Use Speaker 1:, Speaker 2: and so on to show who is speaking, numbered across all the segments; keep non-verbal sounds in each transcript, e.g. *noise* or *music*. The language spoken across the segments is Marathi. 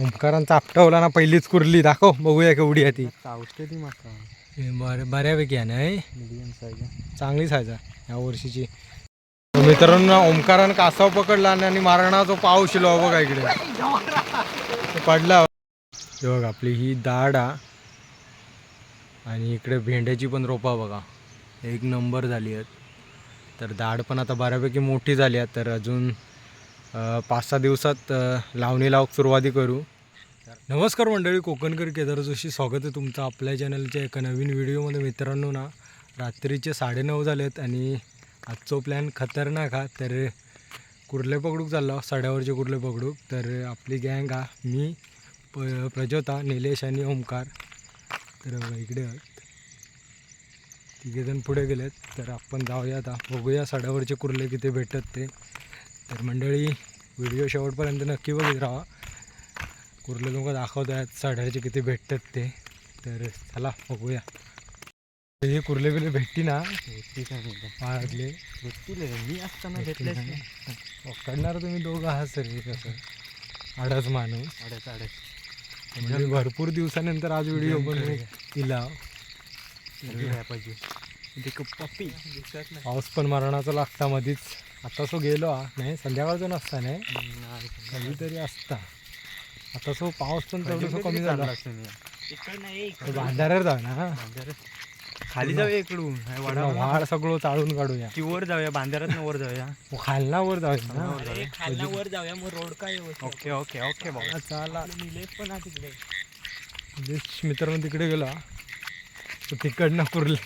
Speaker 1: ओंकारांचा आपटवला ना पहिलीच कुरली. दाखव बघूया केवढी आहे ती.
Speaker 2: चावते ती माका
Speaker 1: हे बरे बऱ्यापैकी आहे नाही
Speaker 2: मिडियम साईज
Speaker 1: चांगली साईज आहे या वर्षीची. तर मित्रांनो ओंकारानं कासाव पकडला आणि आणि मारणाचा पाव शिलो बघा इकडे. तो पडला हे. बघा आपली ही दाड आणि इकडे भेंड्याची पण रोपा बघा. एक नंबर झाली आहेत. तर दाड पण आता बऱ्यापैकी मोठी झाली आहे. तर अजून पाच सहा दिवसात लावणी लावक सुरुवाती करू. नमस्कार मंडळी कोकणकर केदार जोशी. स्वागत आहे तुमचं आपल्या चॅनलच्या एका नवीन व्हिडिओमध्ये मित्रांनो ना रात्रीचे साडेनऊ झालेत आणि आजचो प्लॅन खतरनाक हा. तर कुर्ले पकडूक चाललो साड्यावरचे कुर्ले पकडूक. तर आपली गँग हा मी प प्रज्योता निलेश आणि ओमकार. तर इकडे आहेत. तिघेजण पुढे गेलेत. तर आपण जाऊया आता बघूया साड्यावरचे कुर्ले किती भेटत ते. तर मंडळी व्हिडिओ शेवटपर्यंत नक्की बघत राहा. कुर्ले लोक दाखवत आहेत साड्याचे किती भेटतात ते. तर चला बघूया. हे कुर्ले बिर्ले भेटती ना?
Speaker 2: होतील रे. मी असताना
Speaker 1: भेटतील.
Speaker 2: नाही.
Speaker 1: पकडणार तुम्ही दोघं आहात सर हे कसं? आडच माणूस.
Speaker 2: अडेच अडेच
Speaker 1: म्हणजे भरपूर दिवसानंतर आज व्हिडिओ दिला
Speaker 2: घ्यायला पाहिजे. ते पप्पी दिसत नाही
Speaker 1: पाऊस पण मरणाचा लागता मधीच. आता सो गेलो हा. नाही संध्याकाळचा नसता नाही. कधीतरी असता. आता सो पाऊस पण तेवढंसं कमी झाला. तो बांधाऱ्यावर जाऊ ना
Speaker 2: खाली जाऊया इकडून. वाड
Speaker 1: सगळं चाळून काढूया.
Speaker 2: ती वर जाऊया बांधारात वर जाऊया.
Speaker 1: मग खालना वर जाऊया ना.
Speaker 2: वर जाऊया.
Speaker 3: खालना वर जाऊया मग रोड काय
Speaker 2: ओके ओके ओके
Speaker 1: हा, चला.
Speaker 3: निलेश पण तिकडे.
Speaker 1: म्हणजे मित्रांनो तिकडे गेलो. हा. तिकडनं कुर्ले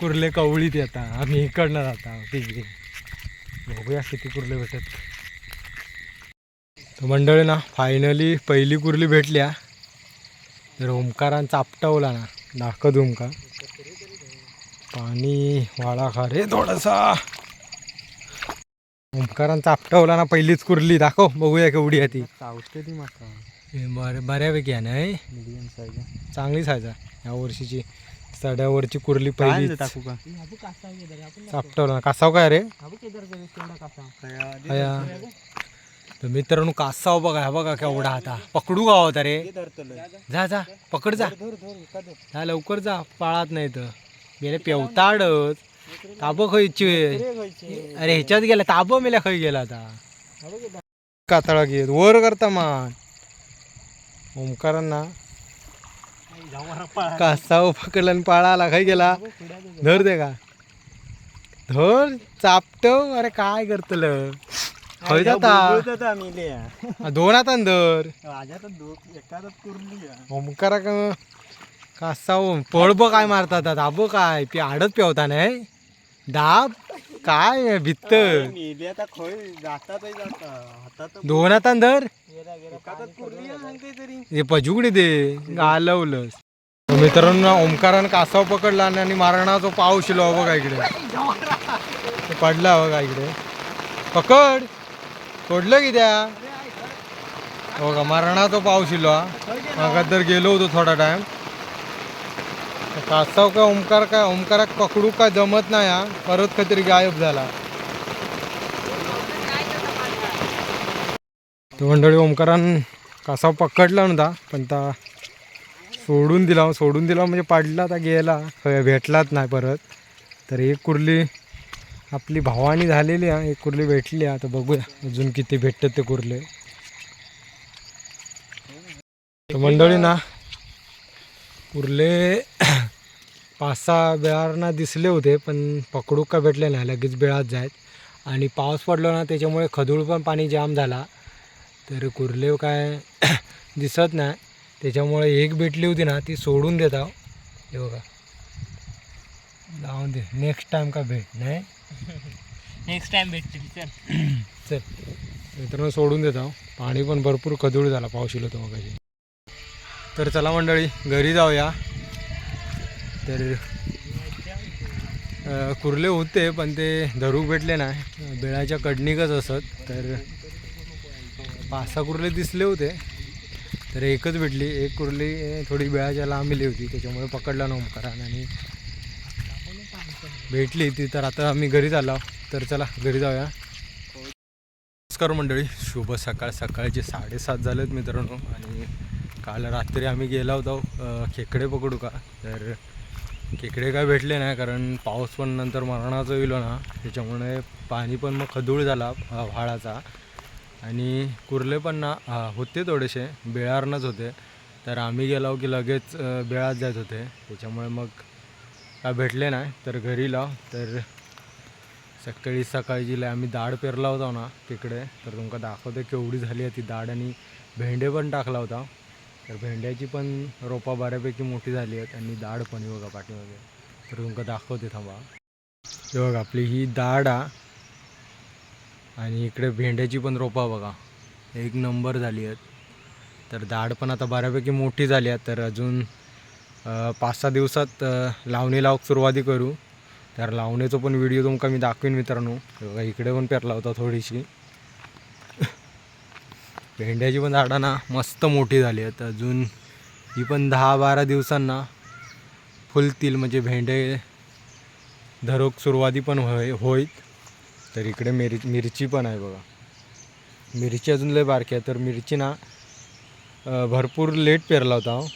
Speaker 1: कुर्ले कवळीत येता. आम्ही इकडनं जाता तिकडे बघूया किती कुर्ले भेटत. मंडळी ना फायनली पहिली कुर्ली भेटल्या. तर ओंकारांचा आपटावला ना दाखवत ओंकार पाणी वाळा खा रे थोडासा ओंकारांचा आपटावला ना पहिलीच कुर्ली. दाखव बघूया केवढी आहे ती.
Speaker 2: चावते ती माका
Speaker 1: बरे बऱ्यापैकी आहे नाही
Speaker 2: मिडियम साईज
Speaker 1: चांगली साईज आहे या वर्षीची. सड्यावरची कुर्ली पहिली
Speaker 2: टाकू का?
Speaker 1: चापटवला कासाव काय रे? तर मित्रांनो कासाव बघा हा बघा केवढा आता. पकडू का होता रे? जा जा. पकड जा. जा लवकर जा. पाळात नाही तर. गेले पेवताडच. ताब खयची अरे ह्याच्यात गेला. ताब मेल्या खय गेला आता. कातळा घेत. वर करता मान. ओमकारांना कासाव पकडला आणि पाळाला खाय गेला धर दे का? धर चापटव अरे काय करतल? खय जाता. दोन हातान धर. ओमकारा कासाव पळब काय मारतात दाब काय? पी आडत पेवता नाही. दाब. काय भित्त? दोन हातान धर. हे पजुगडी दे घालवलंस तर मित्रांनो ओंकारानं कासाव पकडला आणि आणि मारणाचा पाव शिलो बघा इकडे. तो पडला बघा इकडे. पकड. सोडलं की त्या? बघा मारणाचा पाव शिलो मागा तर गेलो होतो थोडा टाइम कासाव का ओंकार काय ओंकाराक पकडू काय जमत नाही हा? परत काहीतरी गायब झाला. तो मंडळी ओंकारान कासाव पकडला नव्हता पण ता सोडून दिला. सोडून दिला म्हणजे पाडला तर गेला. भेटलाच नाही परत. तर एक कुर्ली आपली भावानी झालेली आहे एक कुर्ली भेटली आहे आता बघूया अजून किती भेटतात ते कुर्ले. तर मंडळी ना कुर्ले पाच सहा बेळांना दिसले होते पण पकडू का भेटले नाही. लगेच बेळात जायत. आणि पाऊस पडलो ना त्याच्यामुळे खदूळ पण पाणी जाम झाला. तर कुर्ले काय *coughs* दिसत नाही. त्याच्यामुळे एक भेटली होती ना ती सोडून देता हे बघा. लावून दे. नेक्स्ट टाइम का भेट नाही? *laughs*
Speaker 3: नेक्स्ट टाइम भेटतील चल. *coughs*
Speaker 1: चल. मित्रांनो सोडून देता पाणी पण भरपूर खदूळ झाला पाऊस येलो होतो मगाशी. तर चला मंडळी घरी जाऊया. तर कुर्ले होते पण ते धरू भेटले नाही. बेळाच्या कडणीकच असत. तर पाच सहा कुर्ले दिसले होते. तर एकच भेटली. एक कुर्ली थोडी बेळाच्या लांबली होती. त्याच्यामुळे पकडला ना आणि भेटली. ती तर आता आम्ही घरी आलो. तर चला घरी जाऊया. नमस्कार मंडळी. शुभ सकाळ. सकाळचे साडेसात झालेत मित्रांनो. आणि काल रात्री आम्ही गेला होतो खेकडे पकडू का? तर खेकडे काय भेटले नाही कारण पाऊस पण नंतर मरणाचं येईल ना त्याच्यामुळे पाणी पण मग खदूळ झाला व्हाळाचा. आणि कुर्ले पण ना होते थोडेसे बेळारनंच होते. तर आम्ही गेलो की लगेच बेळात जात होते. त्याच्यामुळे मग काय भेटले नाही तर घरी लाव. तर सकाळी सकाळी जी आम्ही दाढ पेरला होता ना तिकडे तर तुमका दाखवते केवढी झाली आहे ती दाढ. आणि भेंडे पण टाकला होता. तर भेंड्याची पण रोपा बऱ्यापैकी मोठी झाली आहेत आणि दाढ पण बघा पाठीमध्ये तर तुमका दाखवते थांबा. हे बघा आपली ही दाढ आ आणि इकडे भेंड्याची पण रोपा बघा. एक नंबर झाली आहेत. तर दाढ पण आता बऱ्यापैकी मोठी झाली आहे तर अजून पाच सहा दिवसात लावणी लावक सुरुवाती करू. तर लावणीचं पण व्हिडिओ तुमका मी दाखवीन मित्रांनो. बघा इकडे पण पेरला होता थोडीशी. भेंड्याची पण झाडं ना मस्त मोठी झाली आहेत. अजून ही पण दहा बारा दिवसांना फुलतील म्हणजे भेंडे धरोक सुरुवाती पण होय होईल तर इकडे मिर मिरची पण आहे बघा. मिरची अजून लय बारकी आहे. तर मिरची ना भरपूर लेट पेरला होता हो.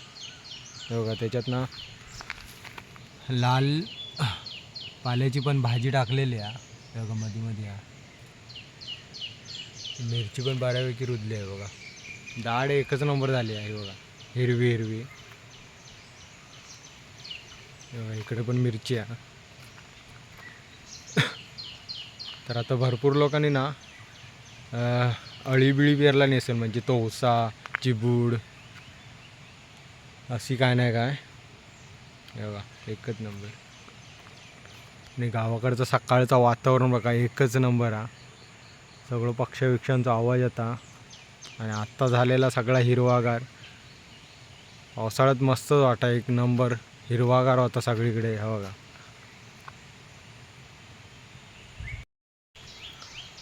Speaker 1: बघा त्याच्यात ना लाल पाल्याची पण भाजी टाकलेली आहे. बघा मध्ये मध्ये आहे मिरची पण बऱ्यापैकी रुजली आहे बघा. डाळ एकच नंबर झाली आहे बघा. हिरवी हिरवी. इकडे पण मिरची आहे. तर आता भरपूर लोकांनी ना अळीबिळी पेरला नसेल म्हणजे तोसा चिबूड अशी काय नाही काय. हे बघा एकच नंबर. आणि गावाकडचं सकाळचं वातावरण बघा एकच नंबर हा. सगळं पक्षविक्षांचा आवाज येता आणि आत्ता झालेला सगळा हिरवागार. पावसाळ्यात मस्तच वाटा एक नंबर हिरवागार होता सगळीकडे हा बघा.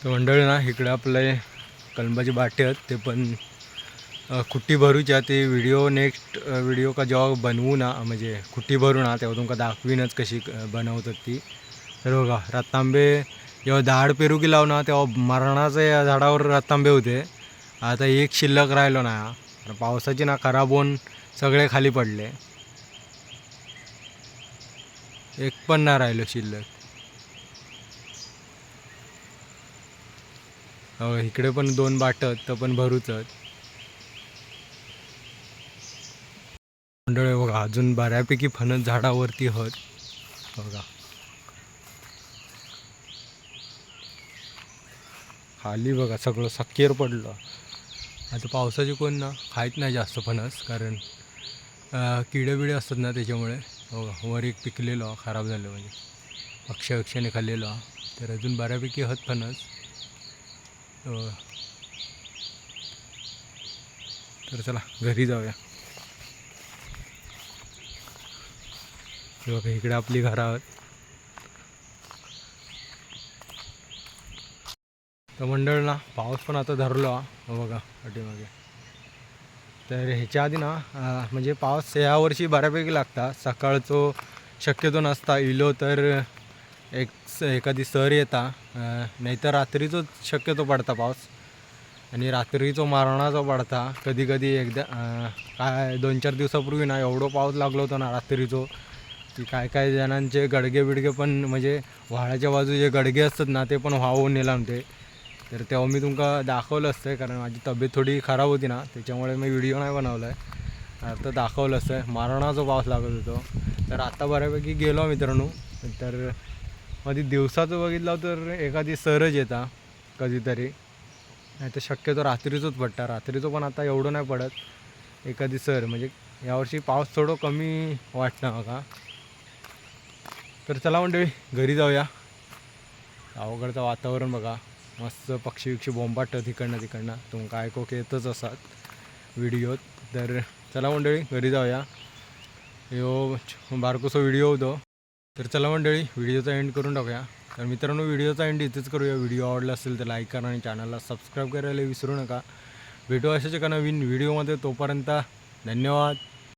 Speaker 1: तर मंडळी ना इकडे आपले कलंबाची बाटे आहेत ते पण अ, खुट्टी भरूच्या ते व्हिडिओ नेक्स्ट व्हिडिओ का जेव्हा बनवू ना म्हणजे खुट्टी भरू ना तेव्हा तुमका दाखवीनच कशी बनवतात ती. तर बघा रत्नांबे जेव्हा झाड पेरू की लाव ना तेव्हा मरणाचे या झाडावर रत्तांबे होते. आता एक शिल्लक राहिलो ना पावसाची ना खराब होऊन सगळे खाली पडले. एक पण ना राहिलो शिल्लक. हो इकडे पण दोन बाटत तर पण भरूच मंडळ बघा अजून बऱ्यापैकी फणस झाडावरती हत. बघा. खाली बघा सगळं सक्केर पडलं. आता पावसाचे कोण ना खायत नाही जास्त फणस कारण किडे बिडे असतात ना त्याच्यामुळे. हो, वर एक पिकलेलो खराब झालं म्हणजे. अक्षय अक्षयाने खाल्लेलो. तर अजून बऱ्यापैकी हत फणस. तर चला घरी जाऊया. हे बघा इकडे आपली घरं आहोत तर मंडळ ना पाऊस पण आता धरलो. हो हा बघा पाठीमागे. तर ह्याच्या आधी ना म्हणजे पाऊस यावर्षी बऱ्यापैकी लागता. सकाळचो शक्यतो नसता इलो तर एक स- एखादी सर येता. नाहीतर रात्रीचोच शक्यतो पडता पाऊस. आणि रात्रीचो मारणाचा पडता. कधी कधी एकदा काय दोन चार दिवसापूर्वी ना एवढं पाऊस लागलो होतो ना रात्रीचो की काय काय जणांचे गडगे बिडगे पण म्हणजे व्हाळाच्या बाजू जे गडगे असतात ना ते पण व्हावून नेला म्हणते तर तेव्हा मी तुमका दाखवलं असतं कारण माझी तब्येत थोडी खराब होती ना त्याच्यामुळे मी व्हिडिओ नाही बनवला आहे आता दाखवलं असतं मारणाचा पाऊस लागत होतो. तर आत्ता बऱ्यापैकी गेलो मित्रांनो. तर मध्ये दिवसाचं बघितलं तर एखादी सरच येता कधीतरी. नाही तर शक्यतो रात्रीचंच पडता. रात्रीचं पण आता एवढं नाही पडत. एखादी सर म्हणजे यावर्षी पाऊस थोडं कमी वाटणार का तर चला मंडळी घरी जाऊया. गावाकडचं वातावरण बघा. मस्त पक्षी विक्षी बोंबाट तिकडनं. तिकडनं तुमका ऐकोक येतच असतात. व्हिडिओत तर चला मंडळी घरी जाऊया. यो बारकोसो व्हिडिओ होतो. तर चला मंडळी व्हिडिओचा एंड करून टाकूया. तर मित्रांनो व्हिडिओचा एंड इथेच करूया. व्हिडिओ आवडला असेल तर लाईक करा आणि चॅनलला सबस्क्राईब करायला विसरू नका. भेटू अशाच एका नवीन व्हिडिओमध्ये तोपर्यंत धन्यवाद.